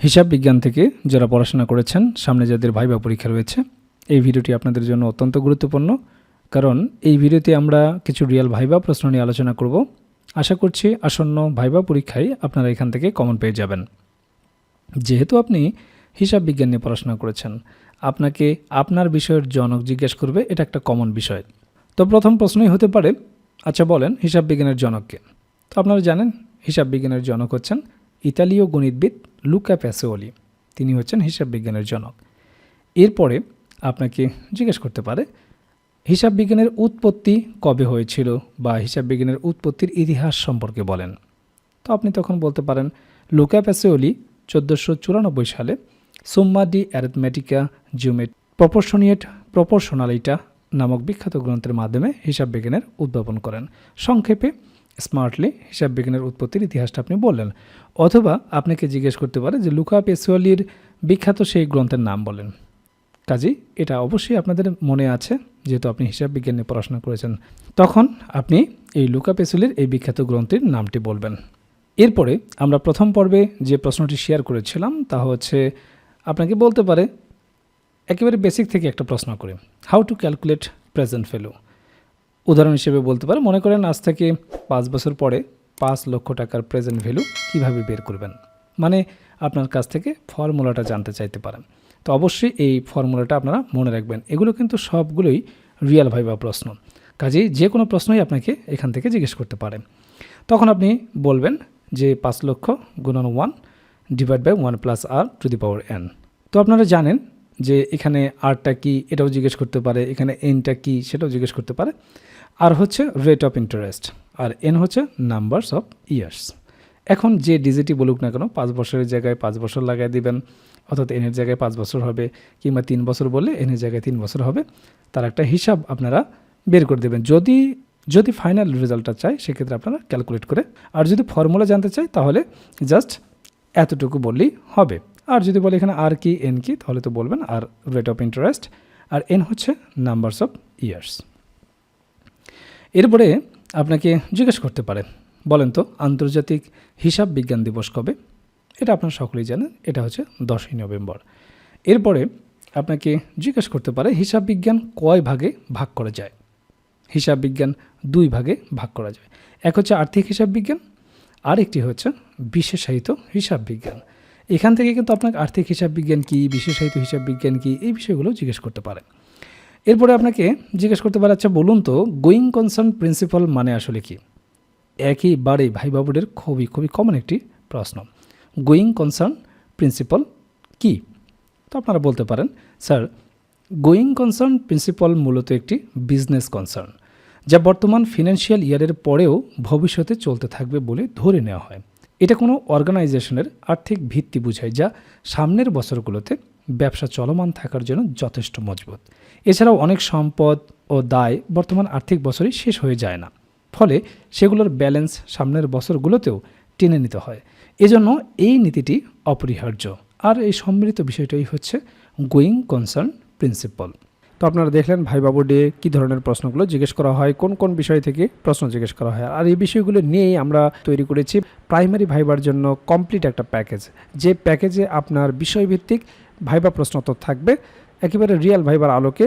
হিসাব বিজ্ঞান থেকে যারা পড়াশোনা করেছেন, সামনে যাদের ভাইবা পরীক্ষা রয়েছে, এই ভিডিওটি আপনাদের জন্য অত্যন্ত গুরুত্বপূর্ণ। কারণ এই ভিডিওতে আমরা কিছু রিয়েল ভাইবা প্রশ্ন নিয়ে আলোচনা করব। আশা করছি আসন্ন ভাইবা পরীক্ষায় আপনারা এখান থেকে কমন পেয়ে যাবেন। যেহেতু আপনি হিসাব বিজ্ঞান নিয়ে পড়াশোনা করেছেন, আপনাকে আপনার বিষয়ের জনক জিজ্ঞেস করবে, এটা একটা কমন বিষয়। তো প্রথম প্রশ্নই হতে পারে আচ্ছা বলেন হিসাব বিজ্ঞানের জনককে। তো আপনারা জানেন, হিসাব বিজ্ঞানের জনক হচ্ছেন ইতালীয় গণিতবিদ লুকা প্যাসোলি তিনি হচ্ছেন হিসাব বিজ্ঞানের জনক। এরপরে আপনাকে জিজ্ঞেস করতে পারে, হিসাব বিজ্ঞানের উৎপত্তি কবে হয়েছিল বা হিসাব বিজ্ঞানের উৎপত্তির ইতিহাস সম্পর্কে বলেন। তো আপনি তখন বলতে পারেন, লুকা প্যাসিওলি চোদ্দোশো চুরানব্বই সালে সুম্মা ডি অ্যারিথমেটিকা জিওমেট প্রপোর্শনিয়েট প্রপোর্শনালিটা নামক বিখ্যাত গ্রন্থের মাধ্যমে হিসাব বিজ্ঞানের উদ্ভাবন করেন। সংক্ষেপে স্মার্টলি হিসাব বিজ্ঞানের উৎপত্তির ইতিহাসটা আপনি বললেন। অথবা আপনাকে জিজ্ঞেস করতে পারে যে লুকা পেসোয়ালির বিখ্যাত সেই গ্রন্থের নাম বলেন। কাজেই এটা অবশ্যই আপনাদের মনে আছে, যেহেতু আপনি হিসাব বিজ্ঞান নিয়ে পড়াশোনা করেছেন। তখন আপনি এই লুকা পেসুলের এই বিখ্যাত গ্রন্থের নামটি বলবেন। এরপরে আমরা প্রথম পর্বে যে প্রশ্নটি শেয়ার করেছিলাম, তা হচ্ছে আপনাকে বলতে পারে, একেবারে বেসিক থেকে একটা প্রশ্ন করে। How to calculate present value উদাহরণ হিসেবে বলতে পারে মনে করেন আজ থেকে পাঁচ বছর পরে পাঁচ লক্ষ টাকার প্রেজেন্ট ভ্যালু কীভাবে বের করবেন? মানে আপনার কাছ থেকে ফর্মুলাটা জানতে চাইতে পারেন। তো অবশ্যই এই ফর্মুলাটা আপনারা মনে রাখবেন। এগুলো কিন্তু সবগুলোই রিয়াল ভাইবা প্রশ্ন। কাজেই যে কোনো প্রশ্নই আপনাকে এখান থেকে জিজ্ঞেস করতে পারে। তখন আপনি বলবেন যে পাঁচ লক্ষ গুণন one divide by one plus r to the power n তো আপনারা জানেন যে এখানে আরটা কি এটাও জিজ্ঞেস করতে পারে, এখানে এনটা কি সেটাও জিজ্ঞেস করতে পারে। আর হচ্ছে রেট অফ ইন্টারেস্ট আর এন হচ্ছে নাম্বারস অফ ইয়ার্স এখন যে ডিজিটি বলুক না কেন, পাঁচ বছরের জায়গায় পাঁচ বছর লাগাই দিবেন, অর্থাৎ এনের জায়গায় পাঁচ বছর হবে, কিংবা তিন বছর বললে এনের জায়গায় তিন বছর হবে, তার একটা হিসাব আপনারা বের করে দেবেন। যদি যদি ফাইনাল রেজাল্টটা চাই সেক্ষেত্রে আপনারা ক্যালকুলেট করে, আর যদি ফর্মুলা জানতে চাই তাহলে জাস্ট এতটুকু বললেই হবে। আর যদি বলে এখানে আর কি এন কি, তাহলে তো বলবেন আর রেট অফ ইন্টারেস্ট আর এন হচ্ছে নাম্বারস অফ ইয়ার্স এরপরে আপনাকে জিজ্ঞেস করতে পারে, বলেন তো, আন্তর্জাতিক হিসাব বিজ্ঞান দিবস কবে? এটা আপনারা সকলেই জানেন, এটা হচ্ছে দশই নভেম্বর। এরপরে আপনাকে জিজ্ঞেস করতে পারে, হিসাব বিজ্ঞান কয় ভাগে ভাগ করা যায়? হিসাব বিজ্ঞান দুই ভাগে ভাগ করা যায়। এক হচ্ছে আর্থিক হিসাব বিজ্ঞান আর একটি হচ্ছে বিশেষায়িত হিসাব বিজ্ঞান। এখান থেকে কিন্তু আপনাকে আর্থিক হিসাব বিজ্ঞান কী, বিশেষায়িত হিসাব বিজ্ঞান কী, এই বিষয়গুলো জিজ্ঞেস করতে পারে এরপরে আপনাকে জিজ্ঞেস করতে পারে আচ্ছা বলুন তো, গোয়িং কনসার্ন প্রিন্সিপাল মানে আসলে কি? একইবারে ভাই বাবুদের খুবই খুবই কমন একটি প্রশ্ন। গোয়িং কনসার্ন প্রিন্সিপাল কি? তো আপনারা বলতে পারেন, স্যার, গোয়িং কনসার্ন প্রিন্সিপাল মূলত একটি বিজনেস কনসার্ন, যা বর্তমান ফিনান্সিয়াল ইয়ারের পরেও ভবিষ্যতে চলতে থাকবে বলে ধরে নেওয়া হয়। এটা কোনো অর্গানাইজেশনের আর্থিক ভিত্তি বোঝায় যা সামনের বছরগুলোতে ব্যবসা চলমান থাকার জন্য যথেষ্ট মজবুত। এছাড়াও অনেক সম্পদ ও দায় বর্তমান আর্থিক বছরই শেষ হয়ে যায় না। ফলে সেগুলোর ব্যালেন্স সামনের বছরগুলোতেও টেনে নিতে হয়। এজন্য এই নীতিটি অপরিহার্য। আর এই সম্মিলিত বিষয়টাই হচ্ছে গোয়িং কনসার্ন প্রিন্সিপাল। তো আপনারা দেখলেন ভাই বাবু ডে কী ধরনের প্রশ্নগুলো জিজ্ঞেস করা হয়, কোন কোন বিষয় থেকে প্রশ্ন জিজ্ঞেস করা হয়। আর এই বিষয়গুলো নিয়েই আমরা তৈরি করেছি প্রাইমারি ভাইবার জন্য কমপ্লিট একটা প্যাকেজ। যে প্যাকেজে আপনার বিষয়ভিত্তিক ভাইবা প্রশ্ন তো থাকবে, একেবারে রিয়াল ভাইবার আলোকে